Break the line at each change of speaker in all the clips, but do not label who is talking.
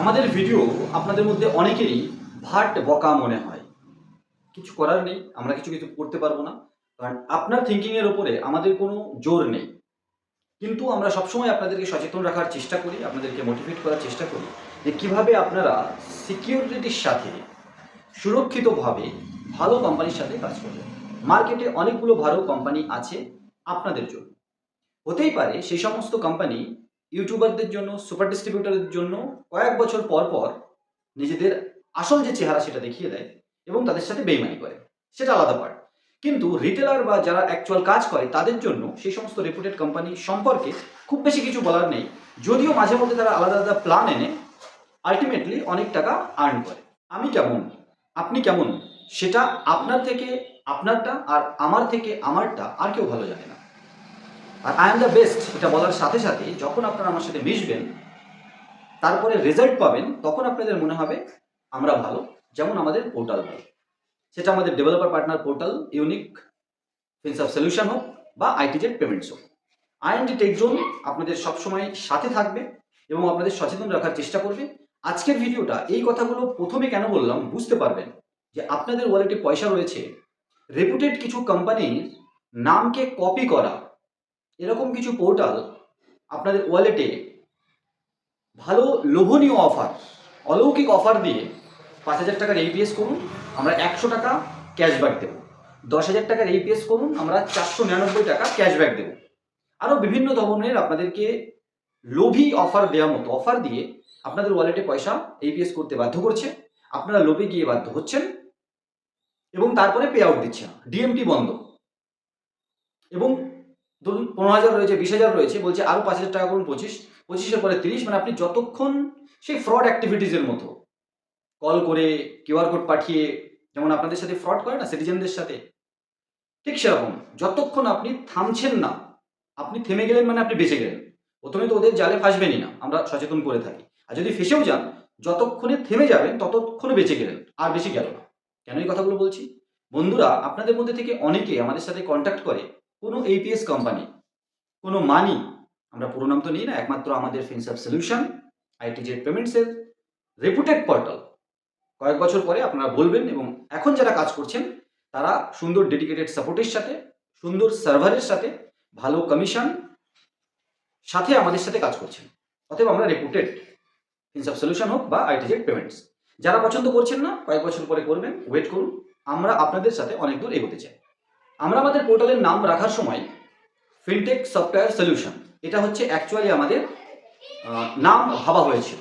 আমাদের ভিডিও আপনাদের মধ্যে অনেকেরই ভাট বকা মনে হয়। কিছু করার নেই, আমরা কিছু কিছু করতে পারব না, কারণ আপনার থিঙ্কিংয়ের ওপরে আমাদের কোনো জোর নেই। কিন্তু আমরা সবসময় আপনাদেরকে সচেতন রাখার চেষ্টা করি, আপনাদেরকে মোটিভেট করার চেষ্টা করি যে কীভাবে আপনারা সিকিউরিটির সাথে, সুরক্ষিতভাবে, ভালো কোম্পানির সাথে কাজ করবেন। মার্কেটে অনেকগুলো ভালো কোম্পানি আছে আপনাদের জন্য। হতেই পারে সেই সমস্ত কোম্পানি ইউটিউবারদের জন্য সুপার ডিস্ট্রিবিউটারের জন্য কয়েক বছর পর পর নিজেদের আসল যে চেহারা সেটা দেখিয়ে দেয় এবং তাদের সাথে বেইমানি করে। সেটা আলাদা পার্ট কিন্তু রিটেলার বা যারা অ্যাকচুয়াল কাজ করে, তাদের জন্য সেই সমস্ত রেপুটেড কোম্পানি সম্পর্কে খুব বেশি কিছু বলার নেই। যদিও মাঝে মধ্যে তারা আলাদা আলাদা প্ল্যান এনে আলটিমেটলি অনেক টাকা আর্ন করে। আমি কেমন? আপনি কেমন? সেটা আপনার থেকে, আপনারটা আর আমার থেকে, আমারটা আর কেউ ভালো জানে না। আর আই এম দ্য বেস্ট এটা বলার সাথে সাথে যখন আপনারা আমার সাথে মিশবেন, তারপরে রেজাল্ট পাবেন, তখন আপনাদের মনে হবে আমরা ভালো, যেমন আমাদের পোর্টাল ভালো। সেটা আমাদের developer partner portal unique fins of solution হোক বা আইটিজেড পেমেন্টস হোক। আইএনডি টেক জোন আপনাদের সবসময় সাথে থাকবে এবং আপনাদের সচেতন রাখার চেষ্টা করবে। আজকের ভিডিওটা এই কথাগুলো প্রথমে কেন বললাম বুঝতে পারবেন যে আপনাদের ওয়ালেটে পয়সা রয়েছে। রেপুটেড কিছু কোম্পানির নামকে কপি করা এরকম কিছু পোর্টাল আপনাদের ওয়ালেটে ভালো লোভনীয় অফার অলৌকিক অফার দিয়ে পাঁচ হাজার টাকার এইপিএস করুন, আমরা একশো টাকা ক্যাশব্যাক দেবো। দশ হাজার টাকার এইপিএস করুন, আমরা চারশো নিরানব্বই টাকা ক্যাশব্যাক দেবো। আরও বিভিন্ন ধরনের আপনাদেরকে লোভী অফার দেওয়ার মতো অফার দিয়ে আপনাদের ওয়ালেটে পয়সা এইপিএস করতে বাধ্য করছে। আপনারা লোভে গিয়ে বাধ্য হচ্ছেন এবং তারপরে পে আউট দিচ্ছে ডিএমটি বন্ধ। এবং ধরুন পনেরো হাজার রয়েছে, বিশ হাজার রয়েছে, বলছে আরও পাঁচ হাজার টাকা করুন, পঁচিশ, পঁচিশের পরে তিরিশ মানে আপনি যতক্ষণ সেই ফ্রড অ্যাক্টিভিটিসের মতো কল করে কিউআর কোড পাঠিয়ে, যেমন আপনাদের সাথে ফ্রড করে না সিটিজেনদের সাথে, ঠিক সেরকম, যতক্ষণ আপনি থামছেন না, আপনি থেমে গেলেন মানে আপনি বেঁচে গেলেন। প্রথমে তো ওদের জালে ফাঁসবেনই না, আমরা সচেতন করে থাকি। আর যদি ফেসেও যান, যতক্ষণে থেমে যাবেন, ততক্ষণে বেঁচে গেলেন, আর বেশি গেল না। কেন এই কথাগুলো বলছি? বন্ধুরা, আপনাদের মধ্যে থেকে অনেকে আমাদের সাথে কন্ট্যাক্ট করে কোনো এপিএস কোম্পানি কোনো মানি আমরা পুরো নাম তো নিই না, একমাত্র আমাদের Finsoft solution I T Z পেমেন্টসের reputed portal কয়েক বছর পরে আপনারা বলবেন এবং এখন যারা কাজ করছেন, তারা সুন্দর ডেডিকেটেড সাপোর্টের সাথে, সুন্দর সার্ভারের সাথে, ভালো কমিশন সাথে আমাদের সাথে কাজ করছেন। অতএব আমরা রেপুটেড ফিনসাপ সলিউশন হোক বা আইটিজেড পেমেন্টস যারা পছন্দ করছেন না, কয়েক বছর পরে করবেন ওয়েট করুন। আমরা আপনাদের সাথে অনেক দূর এগোতে চাই। আমরা আমাদের পোর্টালের নাম রাখার সময় ফিনটেক সফটওয়্যার সলিউশন এটা হচ্ছে অ্যাকচুয়ালি আমাদের নাম ভাবা হয়েছিল।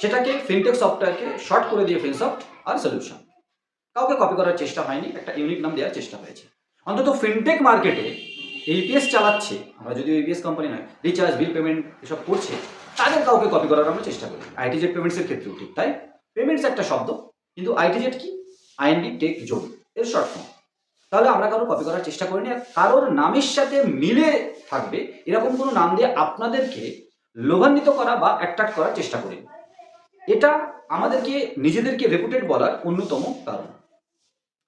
সেটাকে ফিনটেক সফটওয়্যারকে শর্ট করে দিয়ে ফিনসফট আর সলিউশন কাউকে কপি করার চেষ্টা হয়নি, একটা ইউনিক নাম দেওয়ার চেষ্টা হয়েছে। অন্তত ফিনটেক মার্কেটে এইপিএস চালাচ্ছে, আমরা যদি A E P S company নয় রিচার্জ বিল পেমেন্ট এসব করছে, তাদের কাউকে কপি করার আমরা চেষ্টা করি। আইটিজেড পেমেন্টসের ক্ষেত্রেও ঠিক, তাই? পেমেন্টস একটা শব্দ, কিন্তু আইটিজেড কি? I N D tech zone এর শর্ট ফর্ম তাহলে আমরা কারও কপি করার চেষ্টা করিনি আর কারোর নামের সাথে মিলে থাকবে, এরকম কোনো নাম দিয়ে আপনাদেরকে লোভান্বিত করা বা অ্যাট্রাক্ট করার চেষ্টা করিনি। এটা আমাদেরকে নিজেদেরকে রেপুটেড বলার অন্যতম কারণ।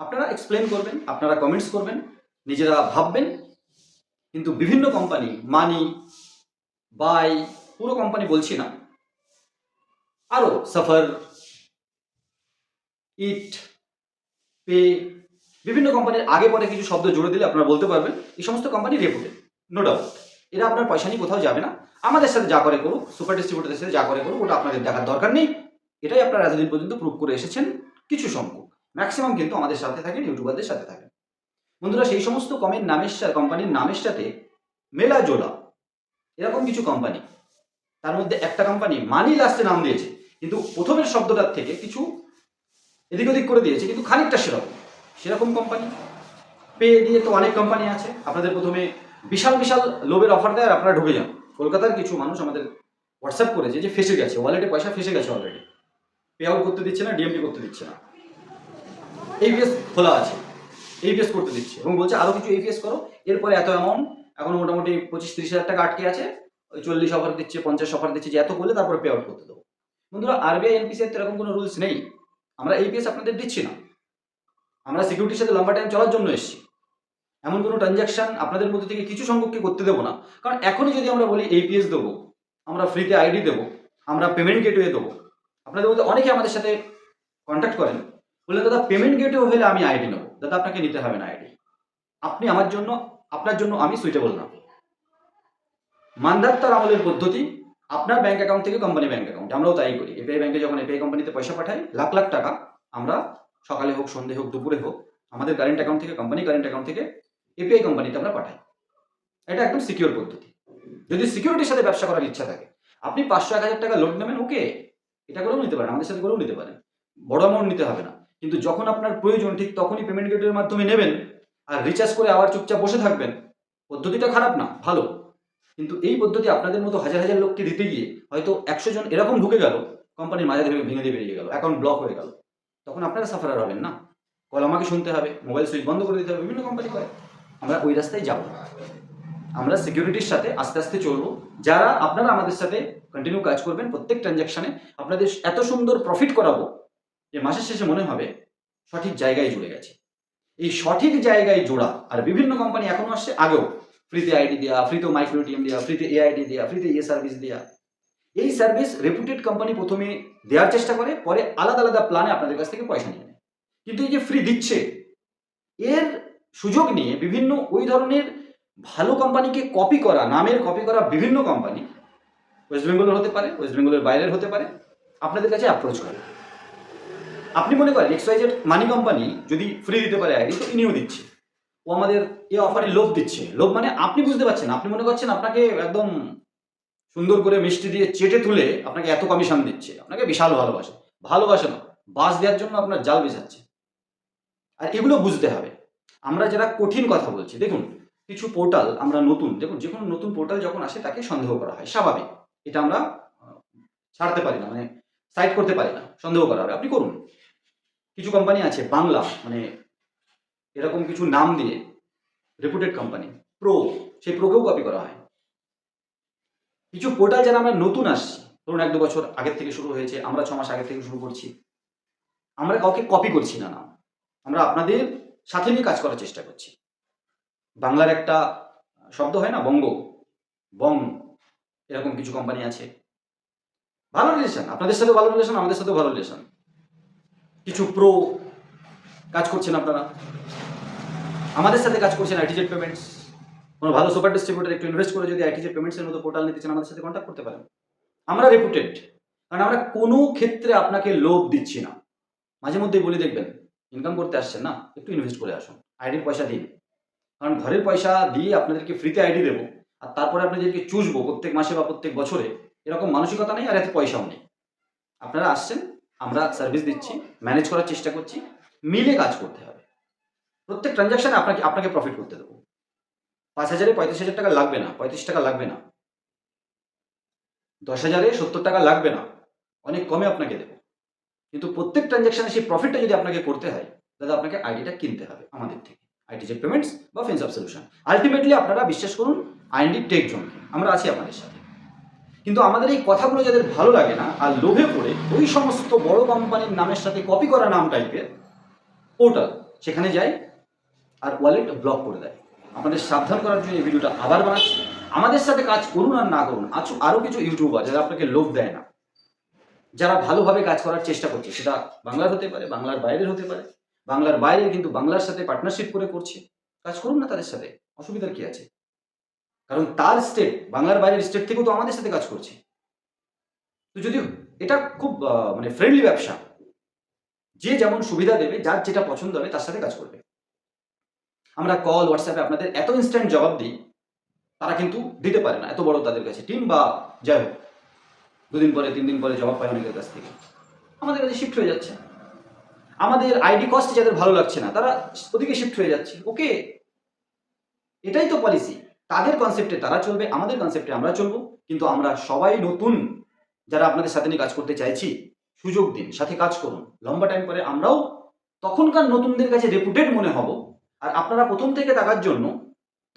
আপনারা এক্সপ্লেন করবেন, আপনারা কমেন্টস করবেন, নিজেরা ভাববেন, কিন্তু বিভিন্ন কোম্পানি মানি বাই পুরো কোম্পানি বলছি না। আরও সাফার ইট পে বিভিন্ন কোম্পানির আগে পরে কিছু শব্দ জুড়ে দিলে আপনারা বলতে পারবেন, এই সমস্ত কোম্পানি রেপুটেড নো ডাউট এরা আপনার পয়সা নিয়ে কোথাও যাবে না। আমাদের সাথে যা করে করুক সুপার ডিস্ট্রিবিউটারের সাথে যা করে করুক, ওটা আপনাদের দেখার দরকার নেই। এটাই আপনারা এতদিন পর্যন্ত প্রুভ করে এসেছেন, কিছু সংখ্যক। ম্যাক্সিমাম কিন্তু আমাদের সাথে থাকেন ইউটিউবারদের সাথে থাকেন। বন্ধুরা, সেই সমস্ত কমের নামের সাথে কোম্পানির নামের সাথে মেলা জোলা এরকম কিছু কোম্পানি তার মধ্যে একটা কোম্পানি মানি লাস্টে নাম দিয়েছে, কিন্তু প্রথমের শব্দটার থেকে কিছু এদিক ওদিক করে দিয়েছে, কিন্তু খানিকটা সেরকম। সেরকম কোম্পানি পে দিয়ে তো অনেক কোম্পানি আছে। আপনাদের প্রথমে বিশাল বিশাল লোভের অফার দেয় আর আপনারা ঢুকে যান। কলকাতার কিছু মানুষ আমাদের হোয়াটসঅ্যাপ করেছে যে ফেসে গেছে ওয়ালেটে পয়সা ফেসে গেছে অলরেডি পে আউট করতে দিচ্ছে না ডিএমটি করতে দিচ্ছে না। এইপিএস খোলা আছে এইপিএস করতে দিচ্ছে এবং বলছে আরও কিছু এইপিএস করো। এরপরে এত অ্যামাউন্ট এখন মোটামুটি পঁচিশ, তিরিশ হাজার টাকা আটকে আছে। ওই চল্লিশ অফার দিচ্ছে, পঞ্চাশ অফার দিচ্ছে, যে এত করলে তারপরে পে আউট করতে দেবো। বন্ধুরা আরবিআই এনপিসি এর তো এরকম কোনো রুলস নেই। আমরা এইপিএস আপনাদের দিচ্ছি না। আমরা সিকিউরিটির সাথে লম্বা টাইম চলার জন্য এসেছি। এমন কোনো ট্রানজ্যাকশন আপনাদের মধ্যে থেকে কিছু সংখ্যককে করতে দেবো না। কারণ এখনই যদি আমরা বলি এইপিএস দেবো, আমরা ফ্রিতে আইডি দেবো, আমরা পেমেন্ট গেটওয়ে দেবো, আপনাদের মধ্যে অনেকে আমাদের সাথে কন্ট্যাক্ট করেন। বললেন, দাদা পেমেন্ট গেটও হলে আমি আইডি নেব। দাদা, আপনাকে নিতে হবে না আইডি আপনি আমার জন্য, আপনার জন্য আমি সুইটেবল না। মানধাত্তার আমলের পদ্ধতি, আপনার ব্যাংক অ্যাকাউন্ট থেকে কোম্পানি ব্যাংক অ্যাকাউন্ট আমরাও তাই করি। এপিআই ব্যাংকে যখন এপিআই কোম্পানিতে পয়সা পাঠাই, লাখ লাখ টাকা আমরা সকালে হোক সন্ধে হোক, দুপুরে হোক, আমাদের কারেন্ট অ্যাকাউন্ট থেকে কোম্পানি কারেন্ট অ্যাকাউন্ট থেকে এপিআই কোম্পানিতে আমরা পাঠাই। এটা একদম সিকিউর পদ্ধতি। যদি সিকিউরিটির সাথে ব্যবসা করার ইচ্ছা থাকে, আপনি পাঁচশো, এক হাজার টাকা লোন নেবেন ওকে এটা করেও নিতে পারেন, আমাদের সাথে করেও নিতে পারেন। বড় অ্যামাউন্ট নিতে হবে না। কিন্তু যখন আপনার প্রয়োজন, ঠিক তখনই পেমেন্ট গেটের মাধ্যমে নেবেন আর রিচার্জ করে আবার চুপচাপ বসে থাকবেন, পদ্ধতিটা খারাপ না, ভালো। কিন্তু এই পদ্ধতি আপনাদের মতো হাজার হাজার লোককে দিতে গিয়ে হয়তো একশো জন এরকম ঢুকে গেল কোম্পানির মাঝে ভেঙে ভেঙে দিয়ে বেরিয়ে গেল অ্যাকাউন্ট ব্লক হয়ে গেল। তখন আপনারা সাফারার হবেন না। কল আমাকে শুনতে হবে মোবাইল সুইচ বন্ধ করে দিতে হবে, বিভিন্ন কোম্পানি করে। আমরা ওই রাস্তায় যাব। আমরা সিকিউরিটির সাথে আস্তে আস্তে চলবো। যারা আপনারা আমাদের সাথে কন্টিনিউ কাজ করবেন প্রত্যেক ট্রানজ্যাকশনে আপনাদের এত সুন্দর প্রফিট করাবো যে মাসের শেষে মনে হবে সঠিক জায়গায় জুড়ে গেছে। এই সঠিক জায়গায় জোড়া, আর বিভিন্ন কোম্পানি এখনও আসছে আগেও। ফ্রিতে আইডি দেওয়া ফ্রিতে মাইক্রো এটিএম দেওয়া ফ্রিতে এআইডি দেওয়া ফ্রিতে এ সার্ভিস দেওয়া এই সার্ভিস রেপুটেড কোম্পানি প্রথমে দেওয়ার চেষ্টা করে, পরে আলাদা আলাদা প্ল্যানে আপনাদের কাছ থেকে পয়সা নিয়ে নেয়। কিন্তু এই যে ফ্রি দিচ্ছে, এর সুযোগ নিয়ে বিভিন্ন ওই ধরনের ভালো কোম্পানিকে কপি করা, নামের কপি করা বিভিন্ন কোম্পানি ওয়েস্ট বেঙ্গলের হতে পারে ওয়েস্ট বেঙ্গলের বাইরের হতে পারে, আপনাদের কাছে অ্যাপ্রোচ করে। আপনি মনে করেন এক্সওয়াইজেড মানি কোম্পানি যদি ফ্রি দিতে পারে আইডি তো ইনিও দিচ্ছে। ও আমাদের এই অফারে লোভ দিচ্ছে। লোভ মানে আপনি বুঝতে পারছেন, আপনি মনে করছেন আপনাকে একদম সুন্দর করে মিষ্টি দিয়ে চেটে তুলে আপনাকে এত কমিশন দিচ্ছে। আপনাকে বিশাল ভালোবাসে। ভালোবাসে না। বাস দেওয়ার জন্য আপনার জাল বিছাচ্ছে। আর এগুলো বুঝতে হবে। আমরা যারা কঠিন কথা বলছি, দেখুন, কিছু পোর্টাল আমরা নতুন, দেখুন, যে কোনো নতুন পোর্টাল যখন আসে তাকে সন্দেহ করা হয়। স্বাভাবিক। এটা আমরা ছাড়তে পারি না মানে সাইড করতে পারি না। সন্দেহ করা হবে। আপনি করুন। কিছু কোম্পানি আছে, বাংলা মানে এরকম কিছু নাম দিয়ে রেপুটেড কোম্পানি প্রো সেই প্রোকেও কপি করা হয়। কিছু পোর্টাল যারা আমরা নতুন আসছি। ধরুন এক দু বছর আগের থেকে শুরু হয়েছে, আমরা ছ মাস আগের থেকে শুরু করছি। আমরা কাউকে কপি করছি না নাম আমরা আপনাদের সাথে নিয়ে কাজ করার চেষ্টা করছি। বাংলার একটা শব্দ হয় না, বঙ্গ? বং, এরকম কিছু কোম্পানি আছে। ভালো রিলেশন আপনাদের সাথে ভালো রিলেশন আমাদের সাথেও ভালো রিলেশন কিছু প্রো কাজ করছেন আপনারা। আমাদের সাথে কাজ করছেন আইটিজেড পেমেন্টস কোনো ভালো সুপার ডিস্ট্রিবিউটার একটু ইনভেস্ট করে যদি আইটিজেড পেমেন্টসের মতো পোর্টাল নিতে চান, আমাদের সাথে কন্ট্যাক্ট করতে পারেন। আমরা রেপুটেড কারণ আমরা কোনো ক্ষেত্রে আপনাকে লোভ দিচ্ছি না। মাঝে মধ্যেই বলে, দেখবেন ইনকাম করতে আসছেন না, একটু ইনভেস্ট করে আসুন আইডির পয়সা দিন। কারণ ঘরের পয়সা দিয়ে আপনাদেরকে ফ্রিতে আইডি দেবো, আর তারপরে আপনাদেরকে চুষবো, প্রত্যেক মাসে বা প্রত্যেক বছরে, এরকম মানসিকতা নেই আর এতে পয়সাও নেই। আপনারা আসছেন, আমরা সার্ভিস দিচ্ছি ম্যানেজ করার চেষ্টা করছি, মিলে কাজ করতে হবে। প্রত্যেক ট্রানজাকশনে আপনাকে আপনাকে প্রফিট করতে দেবো। পাঁচ হাজারে পঁয়ত্রিশ হাজার টাকা লাগবে না, পঁয়ত্রিশ টাকা লাগবে না। দশ হাজারে সত্তর টাকা লাগবে না, অনেক কমে আপনাকে দেবো। কিন্তু প্রত্যেক ট্রানজাকশনে সেই প্রফিটটা যদি আপনাকে করতে হয় দাদা আপনাকে আইডিটা কিনতে হবে আমাদের থেকে। আইটি জেড পেমেন্টস বা ফিন্স অফ সলিউশন আলটিমেটলি আপনারা বিশ্বাস করুন আইএনডি টেক জোনকে, আমরা আছি আপনাদের সাথে। কিন্তু আমাদের এই কথাগুলো যাদের ভালো লাগে না, আর লোভে পড়ে ওই সমস্ত বড় কোম্পানির নামের সাথে কপি করা নাম টাইপের পোর্টাল সেখানে যায় আর ওয়ালেট ব্লক করে দেয়। আপনাদের সাবধান করার জন্য এই ভিডিওটা আবার বানাচ্ছি। আমাদের সাথে কাজ করুন আর না করুন। আছো আরও কিছু ইউটিউবার যারা আপনাকে লোভ দেয় না, যারা ভালোভাবে কাজ করার চেষ্টা করছে, সেটা বাংলার হতে পারে, বাংলার বাইরের হতে পারে, বাংলার বাইরে কিন্তু বাংলার সাথে পার্টনারশিপ করে করছে। কাজ করুন না তাদের সাথে, অসুবিধার কি আছে? কারণ তার স্টেট বাংলার বাইরের স্টেট থেকেও তো আমাদের সাথে কাজ করছে। তো যদি এটা খুব মানে ফ্রেন্ডলি ব্যবসা, যে যেমন সুবিধা দেবে, যার যেটা পছন্দ হবে, তার সাথে কাজ করবে। আমরা কল হোয়াটসঅ্যাপে আপনাদের এত ইনস্ট্যান্ট জবাব দিই, তারা কিন্তু দিতে পারে না। এত বড় তাদের কাছে টিম বা যাই হোক, দুদিন পরে, তিন দিন পরে জবাব পায় অনেকের কাছ থেকে। আমাদের কাছে শিফট হয়ে যাচ্ছে। আমাদের আইডি কস্ট যাদের ভালো লাগছে না, তারা ওদিকে শিফট হয়ে যাচ্ছে। ওকে এটাই তো পলিসি তাদের কনসেপ্টে তারা চলবে, আমাদের কনসেপ্টে আমরা চলবো। কিন্তু আমরা সবাই নতুন, যারা আপনাদের সাথে নিয়ে কাজ করতে চাইছি, সুযোগ দিন, সাথে কাজ করুন। লম্বা টাইম পরে আমরাও তখনকার নতুনদের কাছে রেপুটেড মনে হব। আর আপনারা প্রথম থেকে থাকার জন্য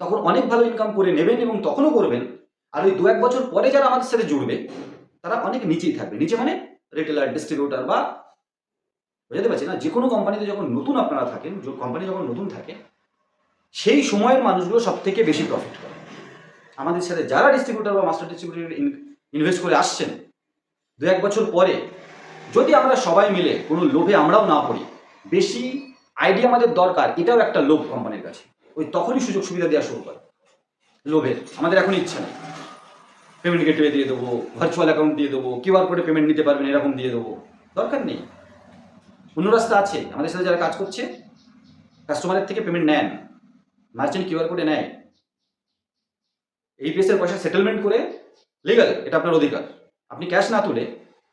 তখন অনেক ভালো ইনকাম করে নেবেন এবং তখনও করবেন। আর ওই দু এক বছর পরে যারা আমাদের সাথে জুড়বে, তারা অনেক নিচেই থাকবে। নিচে মানে রিটেলার ডিস্ট্রিবিউটার বা বুঝতে পারছি না? যে কোনো কোম্পানিতে যখন নতুন আপনারা থাকেন কোম্পানি যখন নতুন থাকে, সেই সময়ের মানুষগুলো সব থেকে বেশি প্রফিট করে। আমাদের সাথে যারা ডিস্ট্রিবিউটার বা মাস্টার ডিস্ট্রিবিউটার ইনভেস্ট করে আসছেন দু এক বছর পরে যদি আমরা সবাই মিলে কোনো লোভে আমরাও না পড়ি, বেশি আইডিয়া আমাদের দরকার, এটাও একটা লোভ কোম্পানির কাছে। ওই তখনই সুযোগ সুবিধা দেওয়া শুরু করে। লোভের, আমাদের এখন ইচ্ছা নেই। পেমেন্ট গেটওয়ে দিয়ে দেবো ভার্চুয়াল অ্যাকাউন্ট দিয়ে দেবো কিউআর কোডে পেমেন্ট নিতে পারবেন, এরকম দিয়ে দেবো। দরকার নেই। অন্য রাস্তা আছে। আমাদের সাথে যারা কাজ করছে কাস্টমারের থেকে পেমেন্ট নেন। মার্চেন্ট কিউআর কোডে নেয়। এইপিএস এর পয়সা সেটেলমেন্ট করে লিগাল এটা আপনার অধিকার। আপনি ক্যাশ না তুলে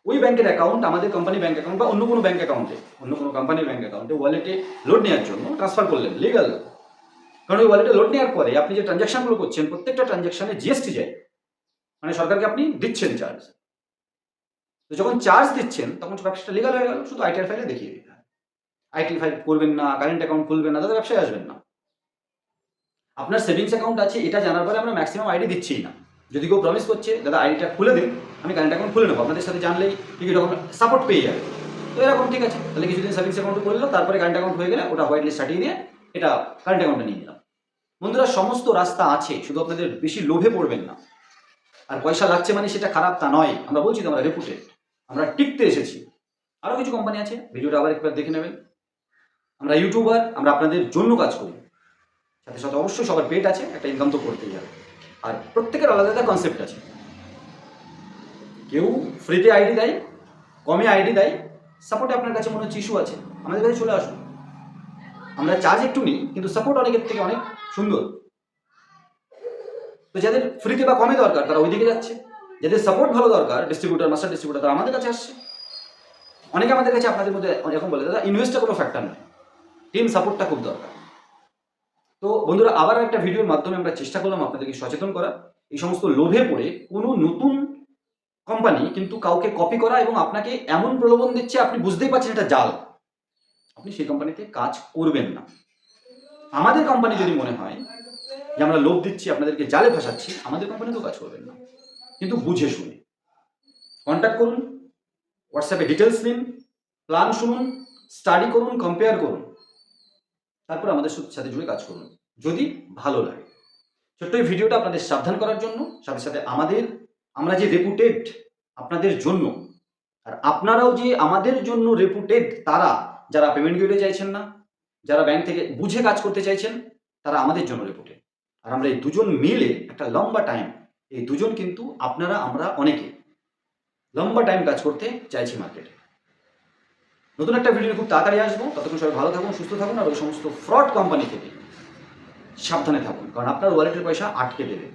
ওই ব্যাংকের অ্যাকাউন্ট আমাদের কোম্পানি ব্যাংক অ্যাকাউন্ট বা অন্য কোনো ব্যাংক অ্যাকাউন্টে অন্য কোনো কোম্পানির ব্যাংক অ্যাকাউন্টে ওয়ালেটে লোড নেওয়ার জন্য ট্রান্সফার করলেন লিগাল কারণ ওই ওয়ালেটে লোড নেওয়ার পরে আপনি যে ট্রানজ্যাকশনগুলো করছেন, প্রত্যেকটা ট্রানজাকশনে জিএসটি যায়। মানে সরকারকে আপনি দিচ্ছেন চার্জ তো যখন চার্জ দিচ্ছেন, তখন ব্যবসাটা লিগাল হয়ে গেল, শুধু আইটিআর ফাইলে দেখিয়ে দিতে হয়। আইটি ফাইল করবেন না কারেন্ট অ্যাকাউন্ট খুলবেন না তাদের ব্যবসায় আসবেন না। আপনার সেভিংস অ্যাকাউন্ট আছে, এটা জানার পরে আমরা ম্যাক্সিমাম আইডি দিচ্ছি না। যদি কেউ প্রমিস করছে, দাদা আইডিটা খুলে দিন, আমি কারেন্ট অ্যাকাউন্ট খুলে নেব, আপনাদের সাথে জানলেই ঠিক এরকম সাপোর্ট পেয়ে যাবে। তো এরকম, ঠিক আছে। তাহলে কিছুদিন সেভিংস অ্যাকাউন্ট করল তারপরে কারেন্ট অ্যাকাউন্ট হয়ে গেলে ওটা হোয়াইট লিস্ট ছাটিয়ে দিয়ে এটা কারেন্ট অ্যাকাউন্টে নিয়ে নিলাম। বন্ধুরা, সমস্ত রাস্তা আছে, শুধু আপনাদের বেশি লোভে পড়বেন না। আর পয়সা লাগছে মানে সেটা খারাপ তা নয়, আমরা বলছি তো আমরা রেপুটেড আমরা টিকতে এসেছি। আরও কিছু কোম্পানি আছে, ভিডিওটা আবার একবার দেখে নেবেন। আমরা ইউটিউবার আমরা আপনাদের জন্য কাজ করি। সাথে সাথে অবশ্যই সবার পেট আছে, একটা ইনকাম তো করতেই হবে। আর প্রত্যেকের আলাদা আলাদা কনসেপ্ট আছে। কেউ ফ্রিতে আইডি দেয়, কমে আইডি দেয় সাপোর্টে আপনার কাছে মনে হচ্ছে ইস্যু আছে। আমাদের কাছে চলে আসুন। আমরা চার্জ একটু নিই, কিন্তু সাপোর্ট অনেকের থেকে অনেক সুন্দর। তো যাদের ফ্রিতে বা কমে দরকার, তারা ওইদিকে যাচ্ছে। যাদের সাপোর্ট ভালো দরকার ডিস্ট্রিবিউটার মাস্টার ডিস্ট্রিবিউটার তারা আমাদের কাছে আসছে। অনেকে আমাদের কাছে আপনাদের মধ্যে এরকম বলে দাদা ইনভেস্টটা কোনো ফ্যাক্টর নয় টিম সাপোর্টটা খুব দরকার। তো বন্ধুরা, আবার একটা ভিডিওর মাধ্যমে আমরা চেষ্টা করলাম আপনাদেরকে সচেতন করা। এই সমস্ত লোভে পড়ে কোনো নতুন কোম্পানি কিন্তু কাউকে কপি করা এবং আপনাকে এমন প্রলোভন দিচ্ছে আপনি বুঝতেই পারছেন এটা জাল। আপনি সেই কোম্পানিতে কাজ করবেন না। আমাদের কোম্পানি যদি মনে হয় যে আমরা লোভ দিচ্ছি, আপনাদেরকে জালে ফাঁসাচ্ছি, আমাদের কোম্পানিতেও কাজ করবেন না। কিন্তু বুঝে শুনে। কন্ট্যাক্ট করুন হোয়াটসঅ্যাপে ডিটেলস নিন প্ল্যান শুনুন স্টাডি করুন কম্পেয়ার করুন। তারপর আমাদের সাথে জুড়ে কাজ করুন, যদি ভালো লাগে। ছোট্ট এই ভিডিওটা আপনাদের সাবধান করার জন্য, সাথে সাথে আমাদের আমরা যে রেপুটেড আপনাদের জন্য, আর আপনারাও যে আমাদের জন্য রেপুটেড তারা, যারা পেমেন্ট গেটে চাইছেন না, যারা ব্যাংক থেকে বুঝে কাজ করতে চাইছেন, তারা আমাদের জন্য রেপুটেড আর আমরা এই দুজন মিলে একটা লম্বা টাইম এই দুজন কিন্তু আপনারা, আমরা অনেকে লম্বা টাইম কাজ করতে চাইছি মার্কেটে নতুন একটা ভিডিও খুব তাড়াতাড়ি আসব। ততক্ষণ সবাই ভালো থাকুন, সুস্থ থাকুন, আর ওই সমস্ত ফ্রড কোম্পানি থেকে সাবধানে থাকুন, কারণ আপনার ওয়ালেটের পয়সা আটকে দেবে।